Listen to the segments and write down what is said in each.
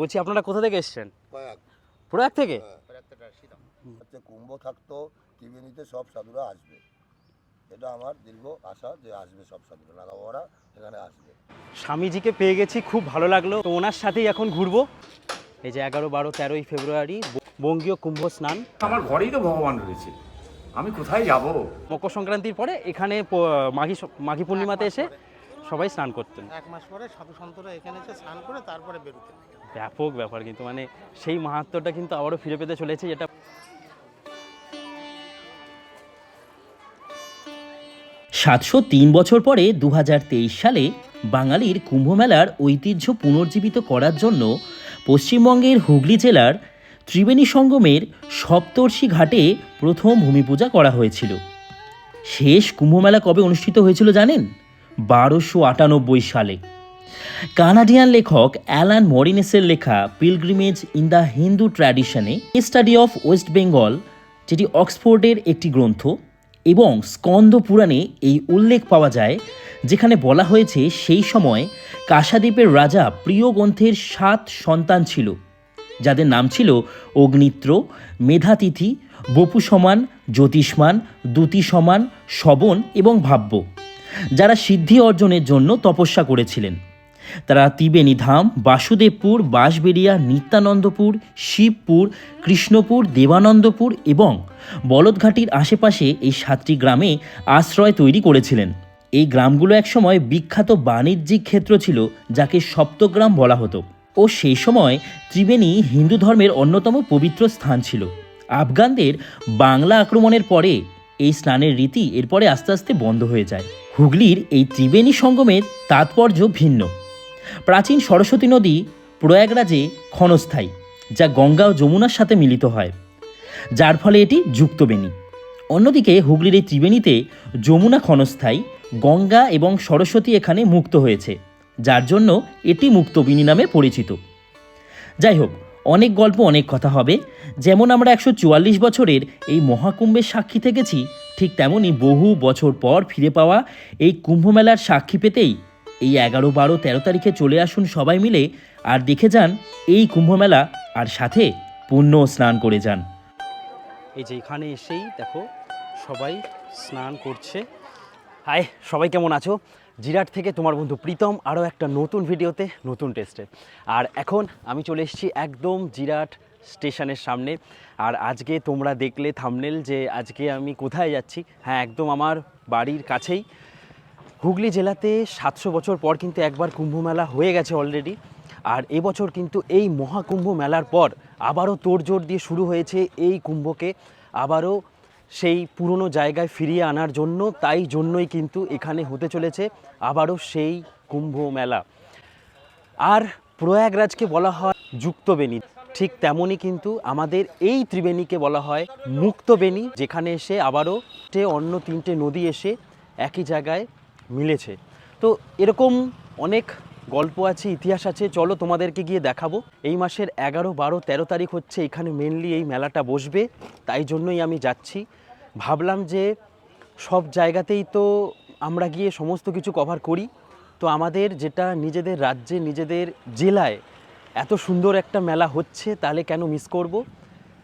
বলছি আপনারা কোথা থেকে এসছেন? প্রয়াগ। প্রয়াগ থেকে? হচ্ছে কুম্ভ থাকতো ত্রিবেণীতে সব সাধুরা আসবে। এটা আমার দীর্ঘ আশা যে আসবে সব সাধুরা নাগা বাবারা এখানে আসবে। স্বামীজিকে পেয়ে গেছি খুব ভালো লাগল। তো ওনার সাথেই এখন ঘুরবো। এই যে এগারো বারো তেরোই ফেব্রুয়ারি বঙ্গীয় কুম্ভ স্নান। আমার ঘরেই তো ভগবান রয়েছে। আমি কোথায় যাব? মকর সংক্রান্তির পরে এখানে মাঘী মাঘী পূর্ণিমাতে এসে সবাই স্নান করতেন। এক মাস পরে সাধু সন্তরা এখানে এসে স্নান করে তারপরে বেরোতে ব্যাপক ব্যাপার কিন্তু মানে সেই মাহাত্ম্যটা কিন্তু আবারও ফিরে পেতে চলেছে যেটা সাতশো তিন বছর পরে দু হাজার তেইশ সালে বাঙালির কুম্ভমেলার ঐতিহ্য পুনর্জীবিত করার জন্য পশ্চিমবঙ্গের হুগলি জেলার ত্রিবেণী সঙ্গমের সপ্তর্ষি ঘাটে প্রথম ভূমি পূজা করা হয়েছিল। শেষ কুম্ভমেলা কবে অনুষ্ঠিত হয়েছিল জানেন? বারোশো আটানব্বই সালে। কানাডিয়ান লেখক অ্যালান মরিনেসের লেখা পিলগ্রিমেজ ইন দ্য হিন্দু ট্র্যাডিশনে স্টাডি অফ ওয়েস্ট বেঙ্গল, যেটি অক্সফোর্ডের একটি গ্রন্থ, এবং স্কন্দ পুরাণে এই উল্লেখ পাওয়া যায়, যেখানে বলা হয়েছে সেই সময় কাশাদ্বীপের রাজা প্রিয়গ্রন্থের সাত সন্তান ছিল, যাদের নাম ছিল অগ্নিত্র, মেধাতিথি, বপু সমান, জ্যোতিষ্মান, দ্যুতি সমান, শবন এবং ভাব্য, যারা সিদ্ধি অর্জনের জন্য তপস্যা করেছিলেন। তারা ত্রিবেণী ধাম, বাসুদেবপুর, বাঁশবেড়িয়া, নিত্যানন্দপুর, শিবপুর, কৃষ্ণপুর, দেবানন্দপুর এবং বলদঘাটির আশেপাশে এই সাতটি গ্রামে আশ্রয় তৈরি করেছিলেন। এই গ্রামগুলো একসময় বিখ্যাত বাণিজ্যিক ক্ষেত্র ছিল, যাকে সপ্তগ্রাম বলা হতো। ও সেই সময় ত্রিবেণী হিন্দু ধর্মের অন্যতম পবিত্র স্থান ছিল। আফগানদের বাংলা আক্রমণের পরে এই স্নানের রীতি এরপরে আস্তে আস্তে বন্ধ হয়ে যায়। হুগলির এই ত্রিবেণী সঙ্গমের তাৎপর্য ভিন্ন। প্রাচীন সরস্বতী নদী প্রয়াগরাজে ক্ষণস্থায়ী, যা গঙ্গা ও যমুনার সাথে মিলিত হয়। যার ফলে এটি যুক্তবেণী। অন্যদিকে হুগলির এই ত্রিবেণীতে যমুনা ক্ষণস্থায়ী, গঙ্গা এবং সরস্বতী এখানে মুক্ত হয়েছে, যার জন্য এটি মুক্তবিনী নামে পরিচিত। যাই হোক, অনেক গল্প অনেক কথা হবে। যেমন আমরা একশো চুয়াল্লিশ বছরের এই মহাকুম্ভের সাক্ষী থেকেছি, ঠিক তেমনই বহু বছর পর ফিরে পাওয়া এই কুম্ভমেলার সাক্ষী পেতেই এই এগারো বারো তেরো তারিখে চলে আসুন সবাই মিলে আর দেখে যান এই কুম্ভমেলা আর সাথে পুণ্য স্নান করে যান। এই যে এখানে এসেই দেখো সবাই স্নান করছে। হাই, সবাই কেমন আছো? জিরাট থেকে তোমার বন্ধু প্রীতম আরও একটা নতুন ভিডিওতে নতুন টেস্টে। আর এখন আমি চলে এসেছি একদম জিরাট স্টেশনের সামনে। আর আজকে তোমরা দেখলে থামনেল যে আজকে আমি কোথায় যাচ্ছি? হ্যাঁ একদম আমার বাড়ির কাছেই। হুগলি জেলাতে সাতশো বছর পর কিন্তু একবার কুম্ভ মেলা হয়ে গেছে অলরেডি আর এবছর কিন্তু এই মহাকুম্ভ মেলার পর আবারও তোড়জোড় দিয়ে শুরু হয়েছে এই কুম্ভকে। আবারও সেই পুরনো জায়গায় ফিরিয়ে আনার জন্য, তাই জন্যই কিন্তু এখানে হতে চলেছে আবারও সেই কুম্ভ মেলা আর প্রয়াগরাজকে বলা হয় যুক্তবেণী। ঠিক তেমনই কিন্তু আমাদের এই ত্রিবেণীকে বলা হয় মুক্তবেণী, যেখানে এসে আবারও অন্য তিনটে নদী এসে একই জায়গায় মিলেছে। তো এরকম অনেক গল্প আছে, ইতিহাস আছে, চলো তোমাদেরকে গিয়ে দেখাবো। এই মাসের এগারো, বারো, তেরো তারিখ হচ্ছে এখানে মেনলি এই মেলাটা বসবে, তাই জন্যই আমি যাচ্ছি। ভাবলাম যে সব জায়গাতেই তো আমরা গিয়ে সমস্ত কিছু কভার করি। তো আমাদের যেটা নিজেদের রাজ্যে, নিজেদের জেলায় এত সুন্দর একটা মেলা হচ্ছে, তাহলে কেন মিস করব?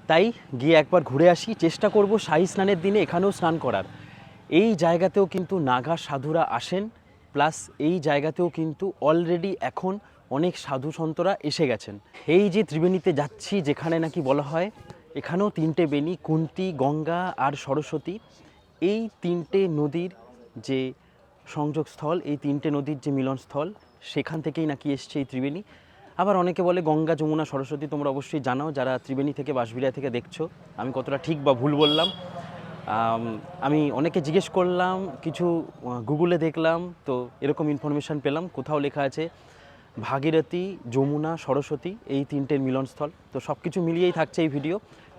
তাই গিয়ে একবার ঘুরে আসি, চেষ্টা করব শাহী স্নানের দিনে এখানেও স্নান করার। এই জায়গাতেও কিন্তু নাগা সাধুরা আসেন, প্লাস এই জায়গাতেও কিন্তু অলরেডি এখন অনেক সাধু সন্তরা এসে গেছেন। এই যে ত্রিবেণীতে যাচ্ছি, যেখানে নাকি বলা হয়, এখানেও তিনটে বেণী, কুন্তি, গঙ্গা আর সরস্বতী। এই তিনটে নদীর যে সংযোগস্থল, এই তিনটে নদীর যে মিলনস্থল, সেখান থেকেই নাকি এসছে এই ত্রিবেণী। আবার অনেকে বলে, গঙ্গা, যমুনা, সরস্বতী তোমরা অবশ্যই জানাও, যারা ত্রিবেণী থেকে, বাঁশবিড়িয়া থেকে দেখছ। আমি কতটা ঠিক বা ভুল বললাম? আম, অনেকে জিজ্ঞেস করলাম কিছু গুগলে দেখলাম তো এরকম ইনফরমেশান পেলাম কোথাও লেখা আছে ভাগীরথী যমুনা সরস্বতী এই তিনটের মিলনস্থল। তো সব কিছু মিলিয়েই থাকছে এই ভিডিও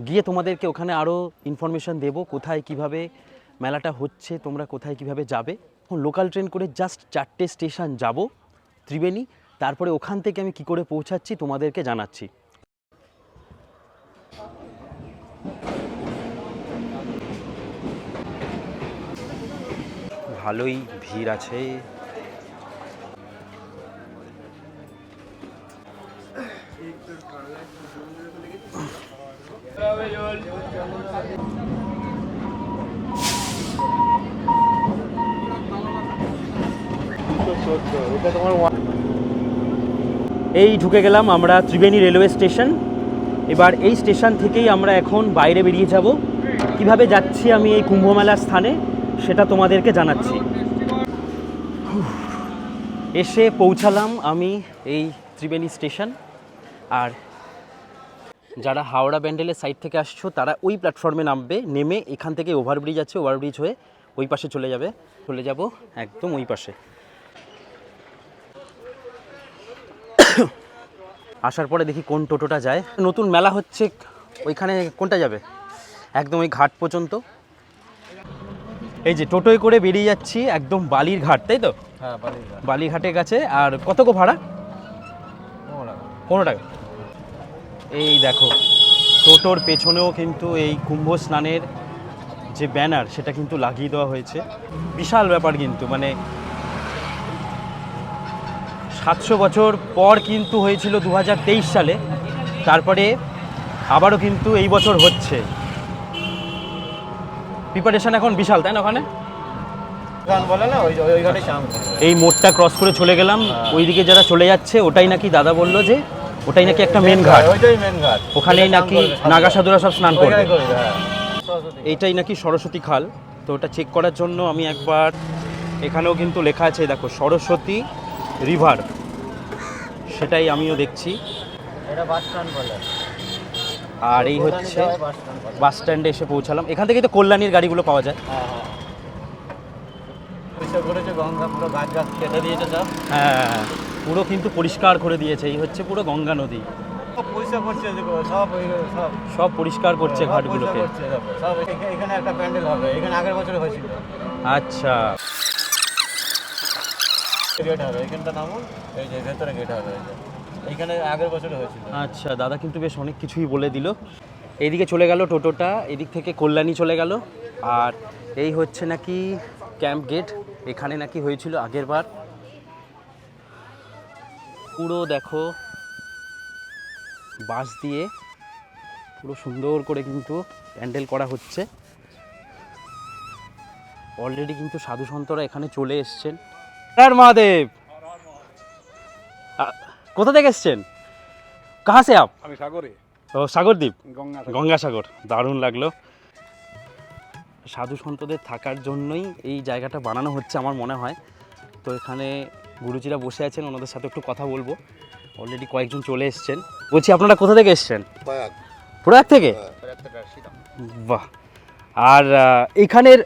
গিয়ে তোমাদেরকে ওখানে আরও ইনফরমেশান দেবো কোথায় কীভাবে মেলাটা হচ্ছে তোমরা কোথায় কীভাবে যাবে। লোকাল ট্রেন করে জাস্ট চারটে স্টেশন যাব ত্রিবেণী। তারপরে ওখান থেকে আমি কি করে পৌঁছাচ্ছি তোমাদেরকে জানাচ্ছি। ভালোই ভিড় আছে। এই ঢুকে গেলাম আমরা ত্রিবেণী রেলওয়ে স্টেশন। এবার এই স্টেশন থেকেই আমরা এখন বাইরে বেরিয়ে যাব। কীভাবে যাচ্ছি আমি এই কুম্ভমেলার স্থানে? সেটা তোমাদেরকে জানাচ্ছি। এসে পৌঁছালাম আমি এই ত্রিবেণী স্টেশন। আর যারা হাওড়া ব্যান্ডেলের সাইড থেকে আসছো, তারা ওই প্ল্যাটফর্মে নামবে, নেমে এখান থেকে ওভারব্রিজ আছে, ওভারব্রিজ হয়ে ওই পাশে চলে যাবে। চলে যাব একদম ওই পাশে। আসার পরে দেখি কোন টোটোটা যায়। নতুন মেলা হচ্ছে, ওইখানে কোনটা যাবে? একদম ওই ঘাট পর্যন্ত। এই যে টোটোয় করে বেরিয়ে যাচ্ছি একদম বালির ঘাট তাই তো? হ্যাঁ বালিঘাটের কাছে আর কত গো ভাড়া? পনেরো টাকা। এই দেখো টোটোর পেছনেও কিন্তু এই কুম্ভ স্নানের যে ব্যানার সেটা কিন্তু লাগিয়ে দেওয়া হয়েছে। বিশাল ব্যাপার কিন্তু মানে সাতশো বছর পর কিন্তু হয়েছিল দু হাজার তেইশ সালে। তারপরে আবারও কিন্তু এই বছর হচ্ছে। প্রিপারেশন এখন বিশাল তাই না ওখানে? ওই ওই এই মোড়টা ক্রস করে চলে গেলাম ওইদিকে যারা চলে যাচ্ছে ওটাই নাকি দাদা বলল যে ওটাই নাকি একটা মেন ঘাট। ওখানেই নাকি নাগা সাধুরা সব স্নান করবে। করবে হ্যাঁ। এইটাই নাকি সরস্বতী খাল। তো ওটা চেক করার জন্য আমি একবার এখানেও কিন্তু লেখা আছে দেখো সরস্বতী রিভার সেটাই আমিও দেখছি। এটা বাস স্ট্যান্ড বলে। আর এই হচ্ছে বাস স্ট্যান্ড এসে পৌঁছালাম। এখান থেকে তো কল্যাণীর গাড়িগুলো পাওয়া যায়। হ্যাঁ হ্যাঁ। পুরো সব। হ্যাঁ পুরো কিন্তু পরিষ্কার করে দিয়েছে। এই হচ্ছে পুরো গঙ্গা নদী। সব পরিষ্কার করছে সব ওই সব। সব পরিষ্কার করছে সব ঘাটগুলোকে। এখানে একটা প্যান্ডেল হবে এখানে আগের বছর হয়েছিল। আচ্ছা। গেট হবে এখানটা নামুন এই যে ভেতরে গেট হবে এইখানে আগের বছর হয়েছিল। আচ্ছা দাদা কিন্তু বেশ অনেক কিছুই বলে দিল। এইদিকে চলে গেল টোটোটা, এদিক থেকে কল্যাণী চলে গেল। আর এই হচ্ছে নাকি ক্যাম্প গেট, এখানে নাকি হয়েছিল আগের বার। পুরো দেখো, বাঁশ দিয়ে পুরো সুন্দর করে কিন্তু প্যান্ডেল করা হচ্ছে। অলরেডি কিন্তু সাধু সন্তরা এখানে চলে এসছেন। হ্যাঁ মহাদেব। কোথা থেকে এসছেন? কাহা সে আপ? আমি সাগরে। ও সাগরদ্বীপ? গঙ্গা গঙ্গাসাগর দারুণ লাগল। সাধু সন্তদের থাকার জন্যই এই জায়গাটা বানানো হচ্ছে আমার মনে হয়। তো এখানে গুরুজিরা বসে আছেন ওনাদের সাথে একটু কথা বলব। অলরেডি কয়েকজন চলে এসছেন। বলছি আপনারা কোথা থেকে এসছেন? প্রয়াগ। থেকে? বাহ। আর আহ, এইখানের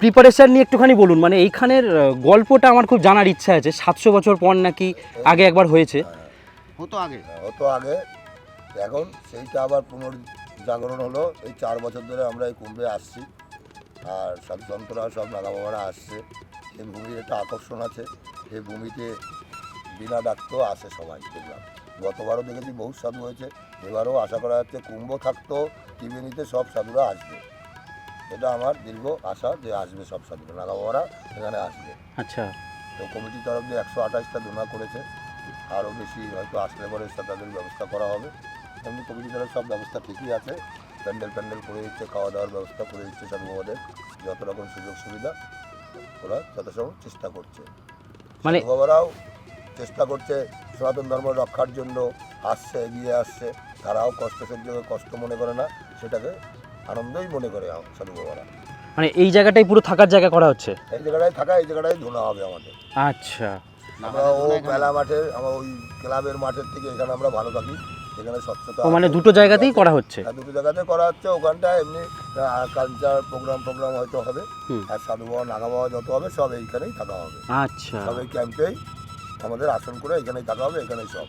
প্রিপারেশন নিয়ে একটুখানি বলুন। মানে এইখানের গল্পটা আমার খুব জানার ইচ্ছা আছে। সাতশো বছর পর নাকি আগে একবার হয়েছে। হতো আগে? হতো আগে। এখন সেইটা আবার পুনর্জাগরণ হলো। এই চার বছর ধরে আমরা এই কুম্ভে আসছি। আর সাধুসন্তরা সব নাগা বাবারা আসছে। এই ভূমির একটা আকর্ষণ আছে। এই ভূমিতে বিনা ডাকতেও আসে সবাই দেখলাম। গতবারও দেখেছি বহু সাধু হয়েছে। এবারও আশা করা যাচ্ছে কুম্ভ থাকতেও ত্রিবেণীতে সব সাধুরা আসবে। এটা আমার দীর্ঘ আশা যে আসবে সব সাধুরা নাগা বাবারা এখানে আসবে। আচ্ছা। তো কমিটির তরফ দিয়ে একশো আঠাশটা ডোনা করেছে। আরও বেশি হয়তো আসলে পরে তাদের ব্যবস্থা করা হবে। এমনি তরফ সব ব্যবস্থা ঠিকই আছে। প্যান্ডেল প্যান্ডেল করে দিচ্ছে খাওয়া দাওয়ার ব্যবস্থা করে দিচ্ছে সাধুবাবাদের যত রকম সুযোগ সুবিধা ওরা যথাসম্ভব চেষ্টা করছে। মানে বাবারাও চেষ্টা করছে সনাতন ধর্ম রক্ষার জন্য আসছে এগিয়ে আসছে। তারাও কষ্ট সহ্য করে কষ্ট মনে করে না সেটাকে আনন্দই মনে করে সাধু বাবারা মানে এই জায়গাটাই পুরো থাকার জায়গা করা হচ্ছে? এই জায়গাটায় থাকা এই জায়গাটায় ধোনা হবে আমাদের। আচ্ছা। আমরা ও মেলা মাঠে আমার ওই ক্লাবের মাঠের থেকে এখানে আমরা ভালো থাকি। এখানে স্বচ্ছতা মানে দুটো জায়গাতেই করা হচ্ছে? হ্যাঁ, দুটো জায়গাতে করা হচ্ছে। ওখানটা এমনি কালচার প্রোগ্রাম প্রোগ্রাম হয়তো হবে। আর সাধু বাবা নাগা বাবা যত হবে সব এইখানেই থাকা হবে। আচ্ছা। সব এই ক্যাম্পেই আমাদের আসন করে এখানেই থাকা হবে এখানেই সব।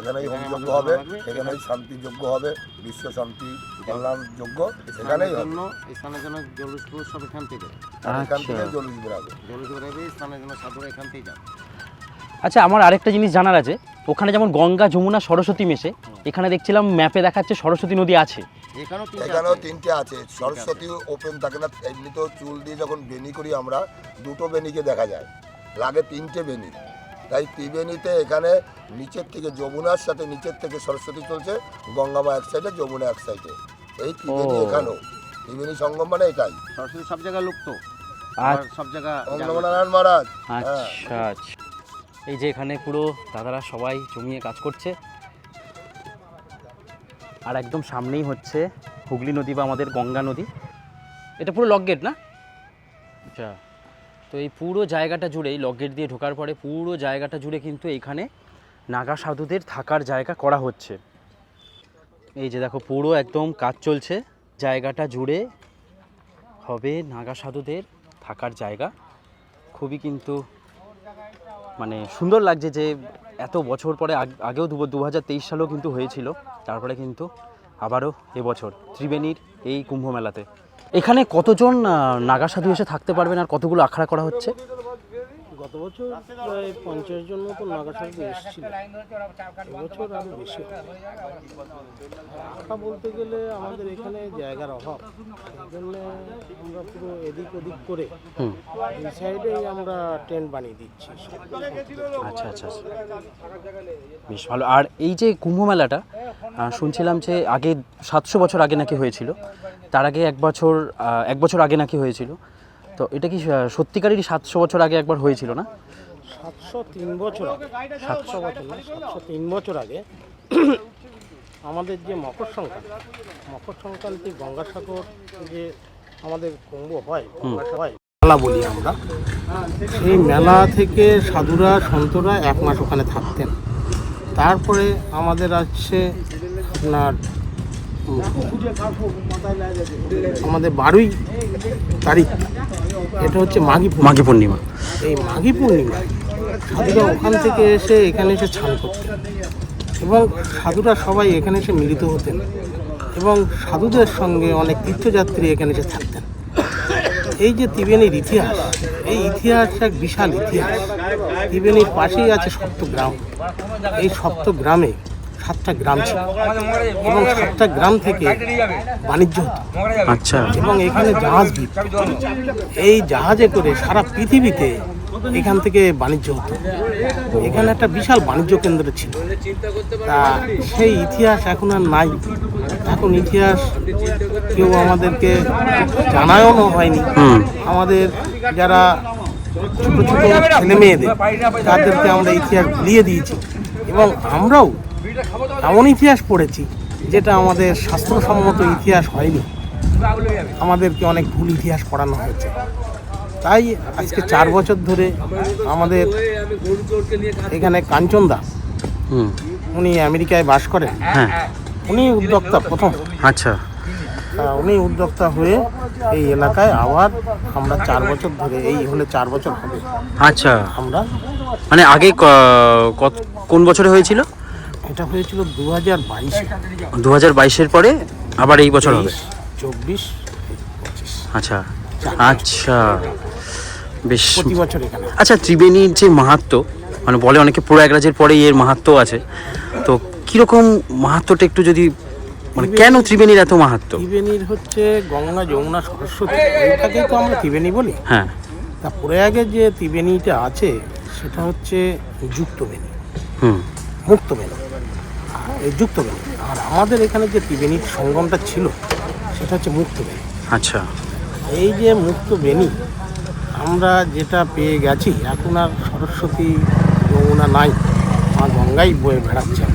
এখানেই হোমযজ্ঞ হবে এখানেই শান্তি যজ্ঞ হবে বিশ্ব শান্তি কল্যাণ যজ্ঞ এখানেই হবে। জন্য স্থানের জন্য জলুস সব এখান থেকে। এখান আচ্ছা। থেকে জলুস বেরাবে। জলুস বেরোবে স্থানের জন্য সাধুরা এখান থেকেই যাবে। আচ্ছা আমার আরেকটা জিনিস জানার আছে। ওখানে যেমন গঙ্গা যমুনা সরস্বতী মেশে এখানে দেখছিলাম ম্যাপে দেখাচ্ছে সরস্বতী নদী আছে। এখানেও তিনটে এখানেও আছে। তিনটে আছে। সরস্বতী ওপেন থাকে না এমনি তো চুল দিয়ে যখন বেনি করি আমরা দুটো বেনিকে দেখা যায়। লাগে তিনটে বেনি তাই ত্রিবেণীতে এখানে নিচের থেকে যমুনার সাথে নিচের থেকে সরস্বতী চলছে গঙ্গামা এক সাইডে যমুনা এক সাইডে। এই ত্রিবেণী এখানেও। ত্রিবেণী সঙ্গম মানে এটাই। সরস্বতী সব জায়গায় লুপ্ত। আর আর সব জায়গা মহারাজ। হ্যাঁ। আচ্ছা আচ্ছা। এই যে এখানে পুরো দাদারা সবাই জমিয়ে কাজ করছে। আর একদম সামনেই হচ্ছে হুগলি নদী বা আমাদের গঙ্গা নদী। এটা পুরো লক গেট না? আচ্ছা। তো এই পুরো জায়গাটা জুড়ে এই লক গেট দিয়ে ঢোকার পরে পুরো জায়গাটা জুড়ে কিন্তু এখানে নাগা সাধুদের থাকার জায়গা করা হচ্ছে। এই যে দেখো পুরো একদম কাজ চলছে। জায়গাটা জুড়ে হবে নাগা সাধুদের থাকার জায়গা। খুবই কিন্তু মানে সুন্দর লাগছে যে এত বছর পরে আগেও দু হাজার তেইশ সালেও কিন্তু হয়েছিল। তারপরে কিন্তু আবারও এবছর ত্রিবেণীর এই কুম্ভ মেলাতে। এখানে কতজন নাগা সাধু এসে থাকতে পারবেন আর কতগুলো আখড়া করা হচ্ছে? গত বছর প্রায় পঞ্চাশ জন মতো নাগাসাকি এসেছিল। এবছর আরও বেশি আঁকা বলতে গেলে আমাদের এখানে জায়গার অভাব। জন্য আমরা পুরো এদিক ওদিক করে এই সাইডেই আমরা টেন্ট বানিয়ে দিচ্ছি। আচ্ছা আচ্ছা আচ্ছা। বেশ ভালো। আর এই যে কুম্ভ মেলাটা শুনছিলাম যে আগে সাতশো বছর আগে নাকি হয়েছিল। তার আগে এক বছর এক বছর আগে নাকি হয়েছিল। তো এটা কি সত্যিকারেরই সাতশো বছর আগে একবার হয়েছিল না? সাতশো তিন বছর আগে সাতশো বছর না সাতশো তিন বছর আগে আমাদের যে মকর সংক্রান্তি মকর সংক্রান্তি গঙ্গাসাগর যে আমাদের কুম্ভ হয় হয় মেলা বলি আমরা। সেই মেলা থেকে সাধুরা সন্তরা এক মাস ওখানে থাকতেন। তারপরে আমাদের আছে আপনার আমাদের বারোই তারিখ। এটা হচ্ছে মাঘী মাঘী পূর্ণিমা। এই মাঘী পূর্ণিমা সাধুরা ওখান থেকে এসে এখানে এসে স্নান করতেন। এবং সাধুরা সবাই এখানে এসে মিলিত হতেন। এবং সাধুদের সঙ্গে অনেক তীর্থযাত্রী এখানে এসে থাকতেন। এই যে ত্রিবেণীর ইতিহাস এই ইতিহাস এক বিশাল ইতিহাস। ত্রিবেণীর পাশেই আছে সপ্তগ্রাম। এই সপ্তগ্রামে সাতটা গ্রাম ছিল। এবং সাতটা গ্রাম থেকে বাণিজ্য হতো। আচ্ছা। এবং এখানে জাহাজ এই জাহাজে করে সারা পৃথিবীতে এখান থেকে বাণিজ্য হতো। এখানে একটা বিশাল বাণিজ্য কেন্দ্র ছিল। তা সেই ইতিহাস এখন আর নাই। এখন ইতিহাস কেউ আমাদেরকে জানায়ও হয়নি। আমাদের যারা ছোটো ছোটো ছেলে মেয়েদের তাদেরকে আমরা ইতিহাস ভুলিয়ে দিয়েছি। এবং আমরাও এমন ইতিহাস পড়েছি যেটা আমাদের শাস্ত্রসম্মত ইতিহাস হয়নি। আমাদেরকে অনেক ভুল ইতিহাস পড়ানো হয়েছে। তাই আজকে চার বছর ধরে আমাদের এখানে কাঞ্চন দা হুম। উনি আমেরিকায় বাস করেন। হ্যাঁ। উনি উদ্যোক্তা প্রথম। আচ্ছা। তা উনি উদ্যোক্তা হয়ে এই এলাকায় আবার আমরা চার বছর ধরে এই হলে চার বছর হবে। আচ্ছা। আমরা মানে আগে ক- কত- কোন বছরে হয়েছিল? এটা হয়েছিল দু হাজার বাইশে। দু হাজার বাইশের পরে আবার এই বছর হবে? চব্বিশ আচ্ছা আচ্ছা বেশ। আচ্ছা ত্রিবেণীর যে মাহাত্ম মানে বলে অনেকে প্রয়াগরাজের পরেই এর মাহাত্ম আছে তো কীরকম মাহাত্মটা একটু যদি মানে কেন ত্রিবেণীর এত মাহাত্ম? ত্রিবেণীর হচ্ছে গঙ্গা যমুনা সরস্বতী ওইটাকেই তো আমরা ত্রিবেণী বলি। হ্যাঁ। তা প্রয়াগে যে ত্রিবেণীটা আছে সেটা হচ্ছে যুক্তবেণী। হুম। মুক্তবেণী। এই যুক্তবেণী আর আমাদের এখানে যে ত্রিবেণীর সঙ্গমটা ছিল সেটা হচ্ছে মুক্ত মুক্তবেণী আচ্ছা। এই যে মুক্ত মুক্তবেণী আমরা যেটা পেয়ে গেছি এখন আর সরস্বতী যমুনা নাই মা গঙ্গাই বয়ে বেড়াচ্ছেন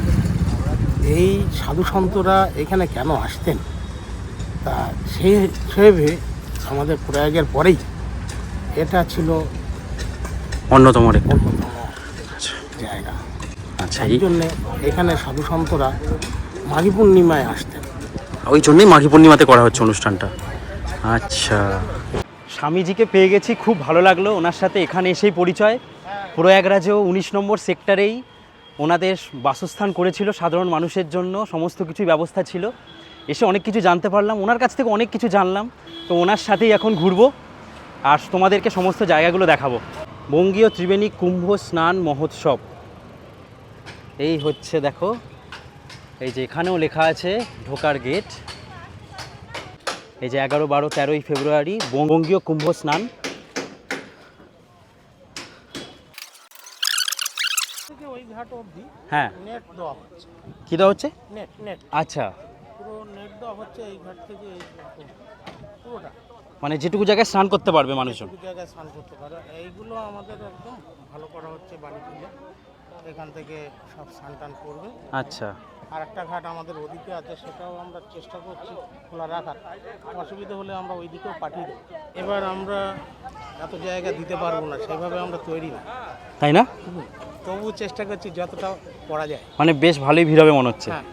এই সাধু সন্তরা এখানে কেন আসতেন? তা সেই হিসেবে আমাদের প্রয়াগের পরেই এটা ছিল অন্যতম অন্যতম জায়গা। আচ্ছা এই জন্যে এখানে সাধু সন্তরা মাঘী পূর্ণিমায় আসতেন। ওই জন্যই মাঘী পূর্ণিমাতে করা হচ্ছে অনুষ্ঠানটা। আচ্ছা। স্বামীজিকে পেয়ে গেছি খুব ভালো লাগল ওনার সাথে এখানে এসেই পরিচয়। প্রয়াগরাজেও উনিশ নম্বর সেক্টরেই ওনাদের বাসস্থান করেছিল সাধারণ মানুষের জন্য সমস্ত কিছুই ব্যবস্থা ছিল। এসে অনেক কিছু জানতে পারলাম ওনার কাছ থেকে অনেক কিছু জানলাম। তো ওনার সাথেই এখন ঘুরবো আর তোমাদেরকে সমস্ত জায়গাগুলো দেখাবো। বঙ্গীয় ত্রিবেণী কুম্ভ স্নান মহোৎসব। এই হচ্ছে দেখো এই যে এখানেও লেখা আছে ঢোকার গেট। এই যে এগারো বারো তেরোই ফেব্রুয়ারি বঙ্গীয় কুম্ভ স্নান। হ্যাঁ। কী দেওয়া হচ্ছে? আচ্ছা। মানে যেটুকু জায়গায় স্নান করতে পারবে মানুষজন। জায়গায় স্নান করতে পারে এইগুলো আমাদের একদম ভালো করা হচ্ছে বাড়ি এখান থেকে সব স্নান টান করবে। আচ্ছা। আর একটা ঘাট আমাদের ওদিকে আছে সেটাও আমরা চেষ্টা করছি খোলা রাখার। অসুবিধা হলে আমরা ওই দিকেও পাঠিয়ে দেবো। এবার আমরা এত জায়গা দিতে পারব না সেভাবে আমরা তৈরি না। তাই না? তবু চেষ্টা করছি যতটা করা যায়। মানে বেশ ভালোই ভিড় হবে মনে হচ্ছে। হ্যাঁ।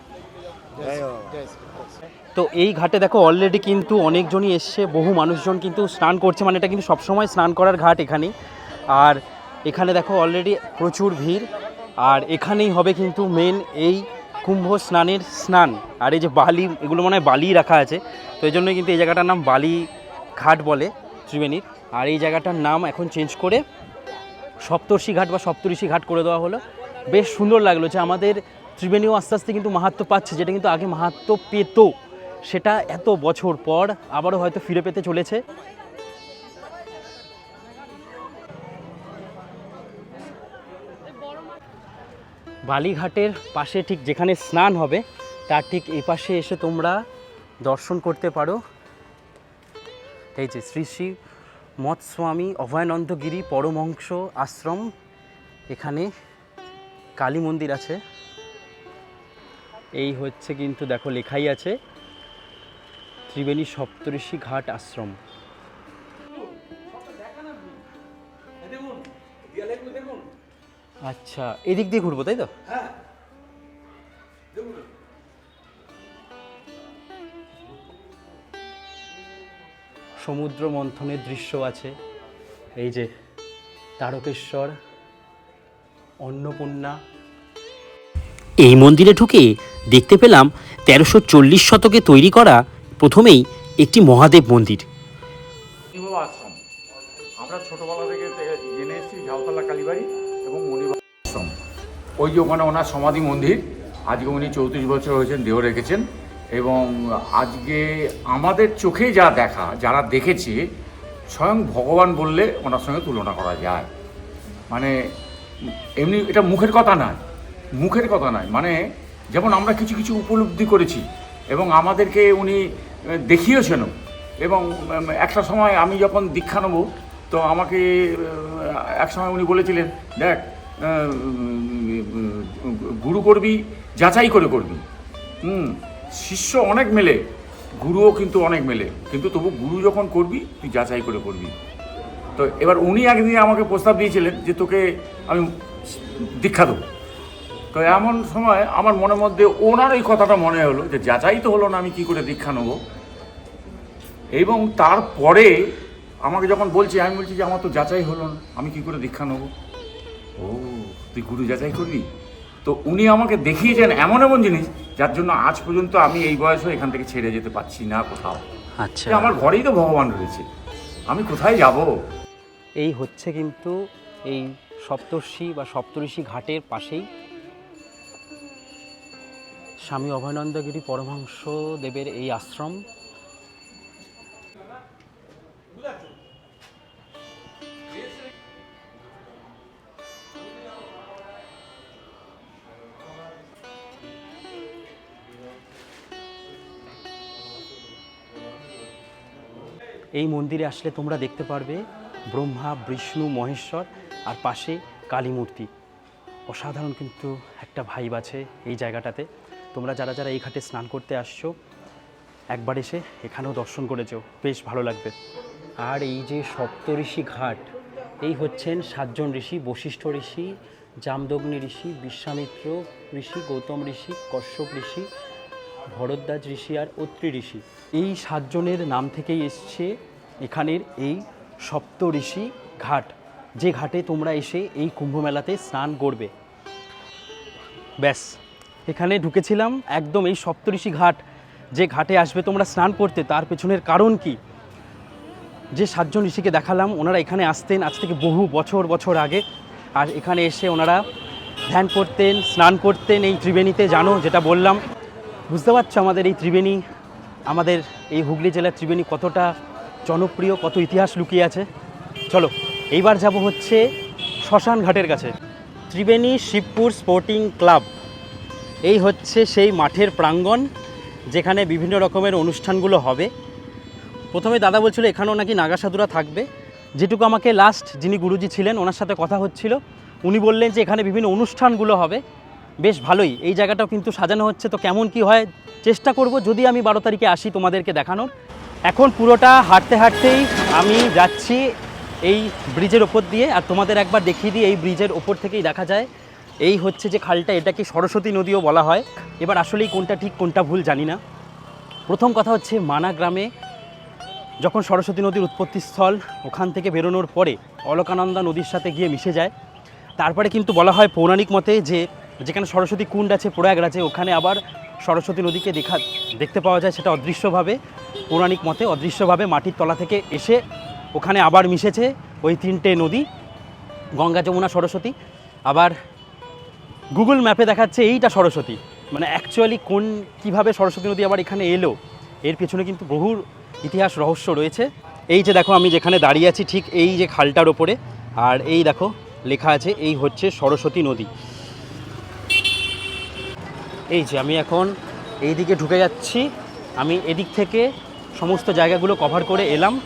তো এই ঘাটে দেখো অলরেডি কিন্তু অনেকজনই এসছে বহু মানুষজন কিন্তু স্নান করছে মানে এটা কিন্তু সবসময় স্নান করার ঘাট এখানে আর এখানে দেখো অলরেডি প্রচুর ভিড়। আর এখানেই হবে কিন্তু মেন এই কুম্ভ স্নানের স্নান। আর এই যে বালি, এগুলো মনে হয় বালি রাখা আছে। তো এই জন্যই কিন্তু এই জায়গাটার নাম বালি ঘাট বলে ত্রিবেণীর। আর এই জায়গাটার নাম এখন চেঞ্জ করে সপ্তর্ষি ঘাট বা সপ্তর্ষি ঘাট করে দেওয়া হলো। বেশ সুন্দর লাগল যে আমাদের ত্রিবেণীও আস্তে আস্তে কিন্তু মাহাত্ম পাচ্ছে, যেটা কিন্তু আগে মাহাত্ম পেত। সেটা এত বছর পর আবারও হয়তো ফিরে পেতে চলেছে। বালিঘাটের পাশে ঠিক যেখানে স্নান হবে, তার ঠিক এই পাশে এসে তোমরা দর্শন করতে পারো। এই যে শ্রী শ্রী মৎস্বামী অভয়ানন্দগিরি পরমংস আশ্রম, এখানে কালী মন্দির আছে। এই হচ্ছে কিন্তু দেখো লেখাই আছে, ত্রিবেণী সপ্তঋষি ঘাট আশ্রম। আচ্ছা এদিক দিয়ে ঘুরবো তাই তো? সমুদ্র মন্থনের দৃশ্য আছে। এই যে তারকেশ্বর অন্নপূর্ণা। এই মন্দিরে ঢুকে দেখতে পেলাম তেরোশো চল্লিশ শতকে তৈরি করা প্রথমেই একটি মহাদেব মন্দির। ওই যে ওখানে ওনার সমাধি মন্দির আজকে উনি চৌত্রিশ বছর হয়েছেন দেহ রেখেছেন। এবং আজকে আমাদের চোখে যা দেখা যারা দেখেছে স্বয়ং ভগবান বললে ওনার সঙ্গে তুলনা করা যায়। মানে এমনি এটা মুখের কথা নয় মুখের কথা নয়। মানে যেমন আমরা কিছু কিছু উপলব্ধি করেছি এবং আমাদেরকে উনি আহ, দেখিয়েছেনও। এবং একটা সময় আমি যখন দীক্ষা নেব তো আমাকে এক সময় উনি বলেছিলেন দেখ গুরু করবি, যাচাই করে করবি। হুম, শিষ্য অনেক মেলে, গুরুও কিন্তু অনেক মেলে। কিন্তু তবু গুরু যখন করবি, তুই যাচাই করে করবি। তো এবার উনি একদিন আমাকে প্রস্তাব দিয়েছিলেন যে তোকে আমি দীক্ষা দেবো। তো এমন সময় আমার মনের মধ্যে ওনার ওই কথাটা মনে হলো যে যাচাই তো হলো না, আমি কি করে দীক্ষা নেব? এবং তারপরে আমাকে যখন বলছি, আমি বলছি যে আমার তো যাচাই হলো না, আমি কি করে দীক্ষা নেব? ও তুই গুরু যাচাই করবি? তো উনি আমাকে দেখিয়েছেন এমন এমন জিনিস যার জন্য আজ পর্যন্ত আমি এই বয়সে এখান থেকে ছেড়ে যেতে পারছি না কোথাও। আচ্ছা। আমার ঘরেই তো ভগবান রয়েছে। আমি কোথায় যাব? এই হচ্ছে কিন্তু এই সপ্তর্ষি বা সপ্তঋষি ঘাটের পাশেই স্বামী অভয়ানন্দগিরি পরমহংস দেবের এই আশ্রম। এই মন্দিরে আসলে তোমরা দেখতে পারবে ব্রহ্মা, বিষ্ণু, মহেশ্বর আর পাশে কালী মূর্তি অসাধারণ কিন্তু একটা ভাইব আছে এই জায়গাটাতে। তোমরা যারা যারা এই ঘাটে স্নান করতে আসছো, একবার এসে এখানেও দর্শন করে যেও। বেশ ভালো লাগবে। আর এই যে সপ্তঋষি ঘাট, এই হচ্ছেন সাতজন ঋষি, বশিষ্ঠ ঋষি, জামদগ্নি ঋষি, বিশ্বামিত্র ঋষি, গৌতম ঋষি, কশ্যপ ঋষি, ভরদ্বাজ ঋষি আর অত্রি ঋষি। এই সাতজনের নাম থেকেই এসছে এখানের এই সপ্তঋষি ঘাট, যে ঘাটে তোমরা এসে এই কুম্ভ মেলাতে স্নান করবে। ব্যাস, এখানে ঢুকেছিলাম একদম এই সপ্তঋষি ঘাট, যে ঘাটে আসবে তোমরা স্নান করতে, তার পেছনের কারণ কি? যে সাতজন ঋষিকে দেখালাম, ওনারা এখানে আসতেন আজ থেকে বহু বছর বছর আগে। আর এখানে এসে ওনারা ধ্যান করতেন, স্নান করতেন এই ত্রিবেণীতে, জানো, যেটা বললাম। বুঝতে পারছ আমাদের এই ত্রিবেণী, আমাদের এই হুগলি জেলার ত্রিবেণী কতটা জনপ্রিয় কত ইতিহাস লুকিয়ে আছে? চলো, এইবার যাব হচ্ছে শ্মশান ঘাটের কাছে। Tribeni Shibpur sporting club. এই হচ্ছে সেই মাঠের প্রাঙ্গণ, যেখানে বিভিন্ন রকমের অনুষ্ঠানগুলো হবে। প্রথমে দাদা বলছিল, এখানেও নাকি নাগা সাধুরা থাকবে। যেটুকু আমাকে লাস্ট যিনি গুরুজি ছিলেন, ওনার সাথে কথা হচ্ছিল। উনি বললেন যে, এখানে বিভিন্ন অনুষ্ঠানগুলো হবে। বেশ ভালোই, এই জায়গাটাও কিন্তু সাজানো হচ্ছে। তো কেমন কি হয়, চেষ্টা করব। যদি আমি বারো তারিখে আসি তোমাদেরকে দেখানোর এখন পুরোটা হাঁটতে হাঁটতেই আমি যাচ্ছি এই ব্রিজের ওপর দিয়ে, আর তোমাদের একবার দেখিয়ে দিই, এই ব্রিজের ওপর থেকেই দেখা যায়। এই হচ্ছে যে খালটা এটাকে সরস্বতী নদীও বলা হয়। এবার আসলেই কোনটা ঠিক, কোনটা ভুল জানি না। প্রথম কথা হচ্ছে মানা গ্রামে যখন সরস্বতী নদীর উৎপত্তিস্থল ওখান থেকে বেরোনোর পরে অলকানন্দা নদীর সাথে গিয়ে মিশে যায়। তারপরে কিন্তু বলা হয় পৌরাণিক মতে যে যেখানে সরস্বতী কুণ্ড আছে, প্রয়াগরাজে, ওখানে আবার সরস্বতী নদীকে দেখা, দেখতে পাওয়া যায় সেটা অদৃশ্যভাবে, পৌরাণিক মতে অদৃশ্যভাবে মাটির তলা থেকে এসে ওখানে আবার মিশেছে ওই তিনটে নদী, গঙ্গা, যমুনা, সরস্বতী। আবার গুগল ম্যাপে দেখাচ্ছে এইটা সরস্বতী। মানে অ্যাকচুয়ালি কোন, কীভাবে সরস্বতী নদী আবার এখানে এলো, এর পেছনে কিন্তু বহুর ইতিহাস রহস্য রয়েছে। এই যে দেখো আমি যেখানে দাঁড়িয়ে আছি ঠিক এই যে খালটার ওপরে, আর এই দেখো লেখা আছে এই হচ্ছে সরস্বতী নদী। এই যে আমি এখন এই দিকে ঢুকে যাচ্ছি। আমি এদিক থেকে সমস্ত জায়গাগুলো কভার করে এলাম।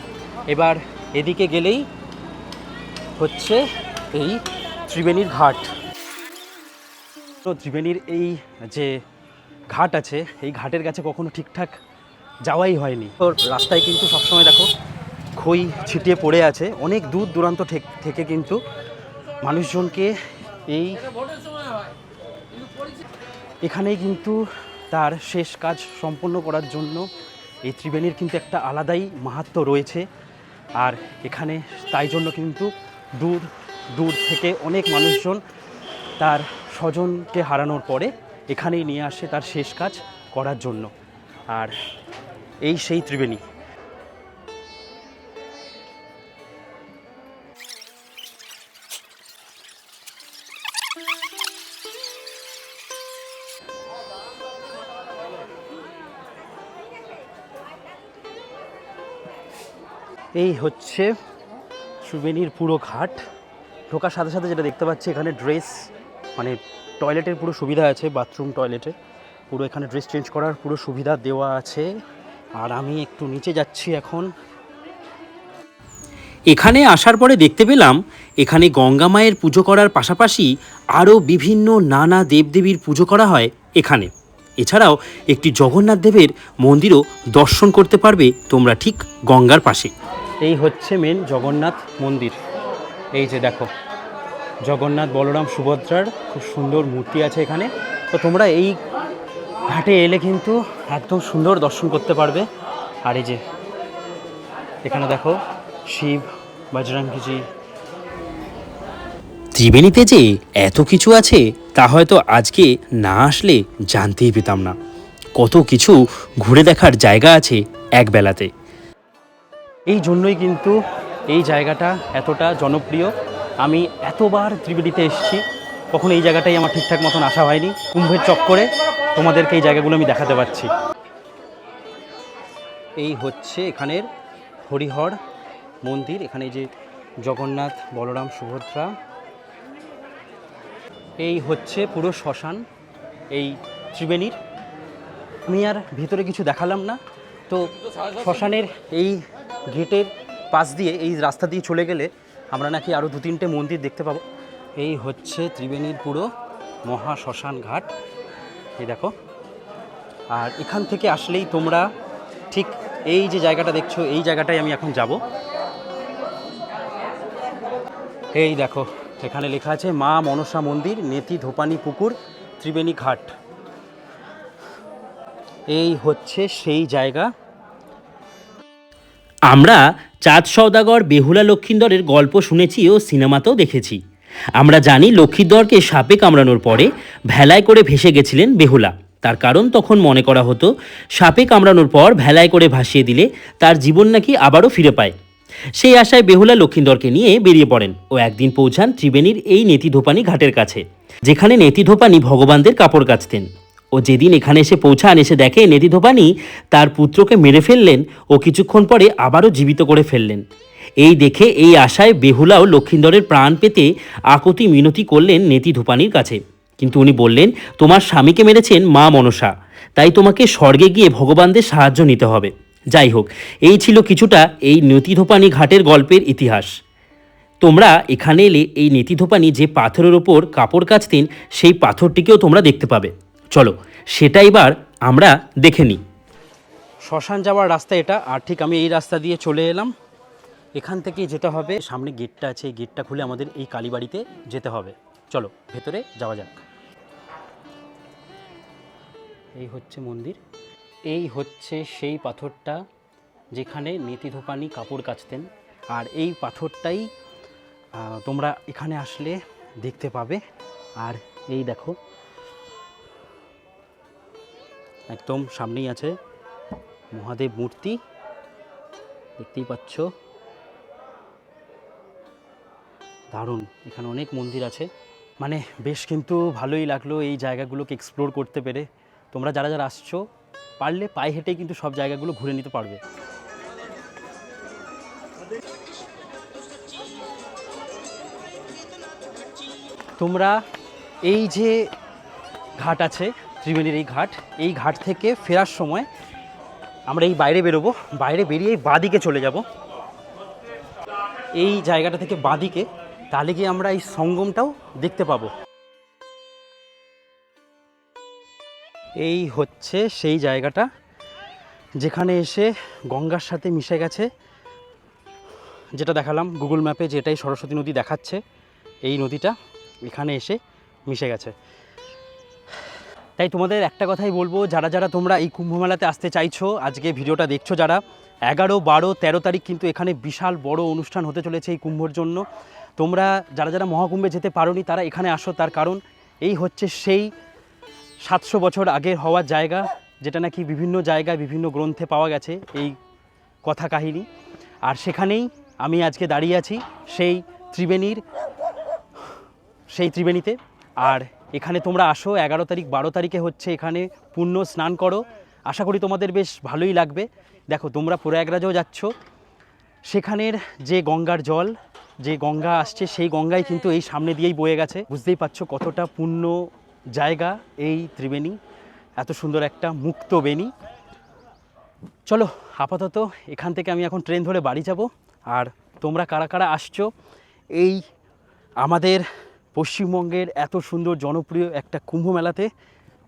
এবার এদিকে গেলেই হচ্ছে এই ত্রিবেণীর ঘাট। তো ত্রিবেণীর এই যে ঘাট আছে, এই ঘাটের কাছে কখনো ঠিকঠাক যাওয়াই হয়নি। তো রাস্তায় কিন্তু সবসময় দেখো খই ছিটিয়ে পড়ে আছে। অনেক দূর দূরান্ত থেক- কিন্তু মানুষজনকে এই এখানেই কিন্তু তার শেষ কাজ সম্পন্ন করার জন্য এই ত্রিবেণীর কিন্তু একটা আলাদাই মাহাত্ম রয়েছে। আর এখানে তাই জন্য কিন্তু দূর দূর থেকে অনেক মানুষজন তার স্বজনকে হারানোর পরে এখানেই নিয়ে আসে তার শেষ কাজ করার জন্য। আর এই সেই ত্রিবেণী। এই হচ্ছে ত্রিবেণীর পুরো ঘাট। ঢোকার সাথে সাথে যেটা দেখতে পাচ্ছি, এখানে ড্রেস মানে টয়লেটের পুরো সুবিধা আছে বাথরুম টয়লেটে পুরো এখানে ড্রেস চেঞ্জ করার পুরো সুবিধা দেওয়া আছে। আর আমি একটু নিচে যাচ্ছি এখন। এখানে আসার পরে দেখতে পেলাম, এখানে গঙ্গা মায়ের পুজো করার পাশাপাশি আরও বিভিন্ন নানা দেবদেবীর পুজো করা হয় এখানে। এছাড়াও একটি জগন্নাথ দেবের মন্দিরও দর্শন করতে পারবে তোমরা ঠিক গঙ্গার পাশে। এই হচ্ছে মেন জগন্নাথ মন্দির। এই যে দেখো, জগন্নাথ বলরাম সুভদ্রার খুব সুন্দর মূর্তি আছে এখানে। তো তোমরা এই ঘাটে এলে কিন্তু একদম সুন্দর দর্শন করতে পারবে। আর এই যে এখানে দেখো, শিব বজরঙ্গজি ত্রিবেণীতে যে এত কিছু আছে, তা হয়তো আজকে না আসলে জানতেই পেতাম না। কত কিছু ঘুরে দেখার জায়গা আছে এক বেলাতে এই জন্যই কিন্তু এই জায়গাটা এতটা জনপ্রিয়। আমি এতবার ত্রিবেণীতে এসেছি, কখনো এই জায়গাটাই আমার ঠিকঠাক মতন আসা হয়নি। কুম্ভের চক্করে তোমাদেরকে এই জায়গাগুলো আমি দেখাতে পারছি। এই হচ্ছে এখানের হরিহর মন্দির, এখানে যে জগন্নাথ, বলরাম, সুভদ্রা। এই হচ্ছে পুরো শ্মশান, এই ত্রিবেণীর। আমি আর ভিতরে কিছু দেখালাম না। তো শ্মশানের এই গেটের পাশ দিয়ে এই রাস্তা দিয়ে চলে গেলে আমরা নাকি আরও দু তিনটে মন্দির দেখতে পাবো। এই হচ্ছে ত্রিবেণীর পুরো মহা শ্মশান ঘাট। এই দেখো। আর এখান থেকে আসলেই তোমরা ঠিক এই যে জায়গাটা দেখছ, এই জায়গাটায় আমি এখন যাব। এই দেখো, এখানে লেখা আছে, মা মনসা মন্দির, নেতি ধোপানি পুকুর, ত্রিবেণী ঘাট। এই হচ্ছে সেই জায়গা। আমরা চাঁদ সওদাগর, বেহুলা লক্ষিন্দরের গল্প শুনেছি ও সিনেমাতেও দেখেছি। আমরা জানি লক্ষিন্দরকে সাপে কামড়ানোর পরে ভেলায় করে ভেসে গেছিলেন বেহুলা। তার কারণ তখন মনে করা হতো, সাপে কামড়ানোর পর ভেলায় করে ভাসিয়ে দিলে তার জীবন নাকি আবারও ফিরে পায়। সেই আশায় বেহুলা লক্ষিন্দরকে নিয়ে বেরিয়ে পড়েন ও একদিন পৌঁছান ত্রিবেণীর এই নেতিধোপানি ঘাটের কাছে, যেখানে নেতিধোপানি ভগবানদের কাপড় কাচতেন। ও যেদিন এখানে এসে পৌঁছান, এসে দেখে নেদি নেতিধোপানি তার পুত্রকে মেরে ফেললেন ও কিছুক্ষণ পরে আবারও জীবিত করে ফেললেন। এই দেখে এই আশায় বেহুলাও লক্ষিন্দরের প্রাণ পেতে আকুতি মিনতি করলেন নেতি ধূপানির কাছে। কিন্তু উনি বললেন, তোমার স্বামীকে মেরেছেন মা মনসা, তাই তোমাকে স্বর্গে গিয়ে ভগবানদের সাহায্য নিতে হবে। যাই হোক, এই ছিল কিছুটা এই নতিধোপানি ঘাটের গল্পের ইতিহাস। তোমরা এখানে এলে এই নেতিধোপানি যে পাথরের ওপর কাপড় কাচতেন, সেই পাথরটিকেও তোমরা দেখতে পাবে। চলো, সেটা এবার আমরা দেখে নিই। শ্মশান যাওয়ার রাস্তা এটা, আর ঠিক আমি এই রাস্তা দিয়ে চলে এলাম। এখান থেকে যেতে হবে। সামনে গেটটা আছে, এই গেটটা খুলে আমাদের এই কালীবাড়িতে যেতে হবে। চলো, ভেতরে যাওয়া যাক। এই হচ্ছে মন্দির। এই হচ্ছে সেই পাথরটা যেখানে নেতিধোপানি কাপড় কাচতেন। আর এই পাথরটাই তোমরা এখানে আসলে দেখতে পাবে। আর এই দেখো একদম সামনেই আছে মহাদেব মূর্তি। দেখতেই পাচ্ছ। দারুণ, এখানে অনেক মন্দির আছে। মানে বেশ কিন্তু ভালোই লাগল এই জায়গাগুলোকে এক্সপ্লোর করতে পেরে। তোমরা যারা যারা আসছো, পারলে পায়ে হেঁটেই কিন্তু সব জায়গাগুলো ঘুরে নিতে পারবে। তোমরা এই যে ঘাট আছে ত্রিবেণীর এই ঘাট এই ঘাট থেকে ফেরার সময় আমরা এই বাইরে বেরোবো, বাইরে বেরিয়ে বাঁদিকে চলে যাব। এই জায়গাটা থেকে বাঁদিকে, তাহলে গিয়ে আমরা এই সঙ্গমটাও দেখতে পাবো। এই হচ্ছে সেই জায়গাটা, যেখানে এসে গঙ্গার সাথে মিশে গেছে। যেটা দেখালাম গুগল ম্যাপে, যেটাই সরস্বতী নদী দেখাচ্ছে, এই নদীটা এখানে এসে মিশে গেছে। তাই তোমাদের একটা কথাই বলব, যারা যারা তোমরা এই কুম্ভ মেলাতে আসতে চাইছো, আজকে ভিডিওটা দেখছ যারা, এগারো, বারো, তেরো তারিখ কিন্তু এখানে বিশাল বড় অনুষ্ঠান হতে চলেছে এই কুম্ভর জন্য। তোমরা যারা যারা মহাকুম্ভে যেতে পারোনি, তারা এখানে আসো, তার কারণ এই হচ্ছে সেই সাতশো বছর আগের হওয়ার জায়গা, যেটা নাকি বিভিন্ন জায়গায়, বিভিন্ন গ্রন্থে পাওয়া গেছে এই কথা কাহিনী। আর সেখানেই আমি আজকে দাঁড়িয়ে আছি, সেই ত্রিবেণীর, সেই ত্রিবেণীতে। আর এখানে তোমরা আসো, এগারো তারিখ, বারো তারিখে হচ্ছে এখানে পুণ্য স্নান করো। আশা করি তোমাদের বেশ ভালোই লাগবে। দেখো, তোমরা প্রয়াগরাজও যাচ্ছ। সেখানের যে গঙ্গার জল, যে গঙ্গা আসছে, সেই গঙ্গাই কিন্তু এই সামনে দিয়েই বয়ে গেছে। বুঝতেই পারছ কতটা পূর্ণ জায়গা এই ত্রিবেণী। এত সুন্দর একটা মুক্ত বেণী। চলো, আপাতত এখান থেকে আমি এখন ট্রেন ধরে বাড়ি যাব। আর তোমরা কারা কারা আসছো, এই আমাদের পশ্চিমবঙ্গের এত সুন্দর জনপ্রিয় একটা কুম্ভ মেলাতে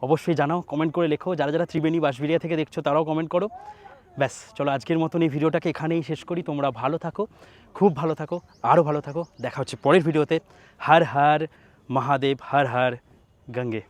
অবশ্যই জানাও কমেন্ট করে লেখো। যারা যারা ত্রিবেণী বাসবিরিয়া থেকে দেখছ, তারাও কমেন্ট করো। ব্যাস, চলো আজকের মতন এই ভিডিওটাকে এখানেই শেষ করি। তোমরা ভালো থাকো, খুব ভালো থাকো আরও ভালো থাকো। দেখা হচ্ছে পরের ভিডিওতে। হার হার মহাদেব, হার হার গঙ্গে।